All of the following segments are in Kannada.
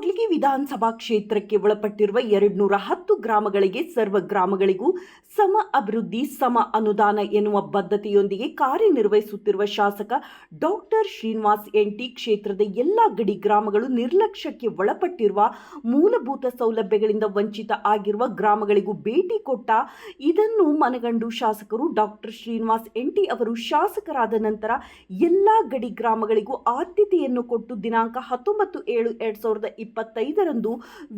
ಕೂಡ್ಲಿಗಿ ವಿಧಾನಸಭಾ ಕ್ಷೇತ್ರಕ್ಕೆ ಒಳಪಟ್ಟಿರುವ ಎರಡ್ನೂರ ಹತ್ತು ಗ್ರಾಮಗಳಿಗೆ, ಸರ್ವ ಗ್ರಾಮಗಳಿಗೂ ಸಮ ಅಭಿವೃದ್ಧಿ, ಸಮ ಅನುದಾನ ಎನ್ನುವ ಬದ್ಧತೆಯೊಂದಿಗೆ ಕಾರ್ಯನಿರ್ವಹಿಸುತ್ತಿರುವ ಶಾಸಕ ಡಾಕ್ಟರ್ ಶ್ರೀನಿವಾಸ್ ಎಂಟಿ ಕ್ಷೇತ್ರದ ಎಲ್ಲ ಗಡಿ ಗ್ರಾಮಗಳು ನಿರ್ಲಕ್ಷ್ಯಕ್ಕೆ ಒಳಪಟ್ಟಿರುವ ಮೂಲಭೂತ ಸೌಲಭ್ಯಗಳಿಂದ ವಂಚಿತ ಆಗಿರುವ ಗ್ರಾಮಗಳಿಗೂ ಭೇಟಿ ಕೊಟ್ಟ ಇದನ್ನು ಮನಗಂಡು ಶಾಸಕರು ಡಾಕ್ಟರ್ ಶ್ರೀನಿವಾಸ್ ಎಂಟಿ ಅವರು ಶಾಸಕರಾದ ನಂತರ ಎಲ್ಲ ಗಡಿ ಗ್ರಾಮಗಳಿಗೂ ಆದ್ಯತೆಯನ್ನು ಕೊಟ್ಟು ದಿನಾಂಕ ಹತ್ತೊಂಬತ್ತು ಏಳು ಎರಡ್ ಸಾವಿರದ ಇಪ್ಪತ್ತೈದರಂದು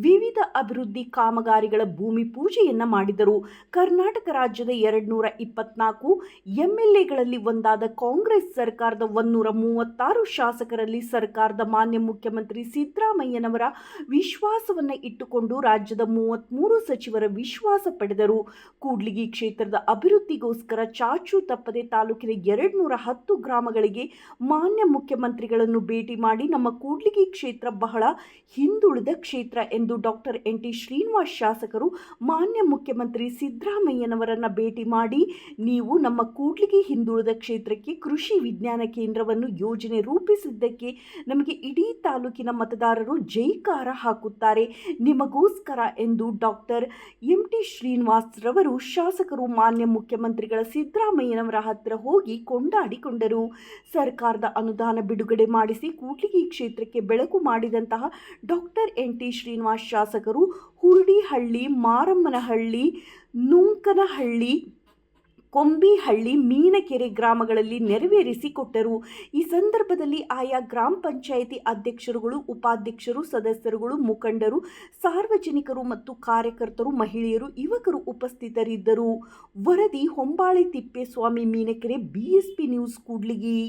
ವಿವಿಧ ಅಭಿವೃದ್ಧಿ ಕಾಮಗಾರಿಗಳ ಭೂಮಿ ಪೂಜೆಯನ್ನು ಮಾಡಿದರು. ಕರ್ನಾಟಕ ರಾಜ್ಯದ ಎರಡ್ನೂರ ಇಪ್ಪತ್ನಾಲ್ಕು ಎಂಎಲ್ಎಗಳಲ್ಲಿ ಒಂದಾದ ಕಾಂಗ್ರೆಸ್ ಸರ್ಕಾರದ ಒಂದೂರ ಮೂವತ್ತಾರು ಶಾಸಕರಲ್ಲಿ ಸರ್ಕಾರದ ಮಾನ್ಯ ಮುಖ್ಯಮಂತ್ರಿ ಸಿದ್ದರಾಮಯ್ಯನವರ ವಿಶ್ವಾಸವನ್ನ ಇಟ್ಟುಕೊಂಡು ರಾಜ್ಯದ ಮೂವತ್ತ್ಮೂರು ಸಚಿವರ ವಿಶ್ವಾಸ ಪಡೆದರು. ಕೂಡ್ಲಿಗಿ ಕ್ಷೇತ್ರದ ಅಭಿವೃದ್ಧಿಗೋಸ್ಕರ ಚಾಚು ತಪ್ಪದೆ ತಾಲೂಕಿನ ಎರಡ್ನೂರ ಹತ್ತು ಗ್ರಾಮಗಳಿಗೆ ಮಾನ್ಯ ಮುಖ್ಯಮಂತ್ರಿಗಳನ್ನು ಭೇಟಿ ಮಾಡಿ ನಮ್ಮ ಕೂಡ್ಲಿಗಿ ಕ್ಷೇತ್ರ ಬಹಳ ಹಿಂದುಳಿದ ಕ್ಷೇತ್ರ ಎಂದು ಡಾಕ್ಟರ್ ಎನ್ ಟಿ ಶ್ರೀನಿವಾಸ್ ಶಾಸಕರು ಮಾನ್ಯ ಮುಖ್ಯಮಂತ್ರಿ ಸಿದ್ದರಾಮಯ್ಯನವರನ್ನ ಭೇಟಿ ಮಾಡಿ, ನೀವು ನಮ್ಮ ಕೂಡ್ಲಿಗೆ ಹಿಂದುಳಿದ ಕ್ಷೇತ್ರಕ್ಕೆ ಕೃಷಿ ವಿಜ್ಞಾನ ಕೇಂದ್ರವನ್ನು ಯೋಜನೆ ರೂಪಿಸಿದ್ದಕ್ಕೆ ನಮಗೆ ಇಡೀ ತಾಲೂಕಿನ ಮತದಾರರು ಜೈಕಾರ ಹಾಕುತ್ತಾರೆ. ನಿಮಗೋಸ್ಕರ ಎಂದು ಡಾಕ್ಟರ್ ಎಂ ಟಿ ಶ್ರೀನಿವಾಸ್ ರವರು ಶಾಸಕರು ಮಾನ್ಯ ಮುಖ್ಯಮಂತ್ರಿಗಳ ಸಿದ್ದರಾಮಯ್ಯನವರ ಹತ್ತಿರ ಹೋಗಿ ಕೊಂಡಾಡಿಕೊಂಡರು. ಸರ್ಕಾರದ ಅನುದಾನ ಬಿಡುಗಡೆ ಮಾಡಿಸಿ ಕೂಡ್ಲಿಗಿ ಕ್ಷೇತ್ರಕ್ಕೆ ಬೆಳಕು ಮಾಡಿದಂತಹ ಡಾಕ್ಟರ್ ಎನ್ ಟಿ ಶ್ರೀನಿವಾಸ್ ಶಾಸಕರು ಹುರುಡಿಹಳ್ಳಿ, ಮಾರಮ್ಮನಹಳ್ಳಿ, ನೂಂಕನಹಳ್ಳಿ, ಕೊಂಬಿಹಳ್ಳಿ, ಮೀನಕೆರೆ ಗ್ರಾಮಗಳಲ್ಲಿ ನೆರವೇರಿಸಿಕೊಟ್ಟರು ಈ ಸಂದರ್ಭದಲ್ಲಿ ಆಯಾ ಗ್ರಾಮ ಪಂಚಾಯಿತಿ ಅಧ್ಯಕ್ಷರುಗಳು, ಉಪಾಧ್ಯಕ್ಷರು, ಸದಸ್ಯರುಗಳು, ಮುಖಂಡರು, ಸಾರ್ವಜನಿಕರು ಮತ್ತು ಕಾರ್ಯಕರ್ತರು, ಮಹಿಳೆಯರು, ಯುವಕರು ಉಪಸ್ಥಿತರಿದ್ದರು. ವರದಿ ಹೊಂಬಾಳೆ ತಿಪ್ಪೇಸ್ವಾಮಿ, ಮೀನಕೆರೆ ಬಿಎಸ್ಪಿ ನ್ಯೂಸ್, ಕೂಡ್ಲಿಗಿ.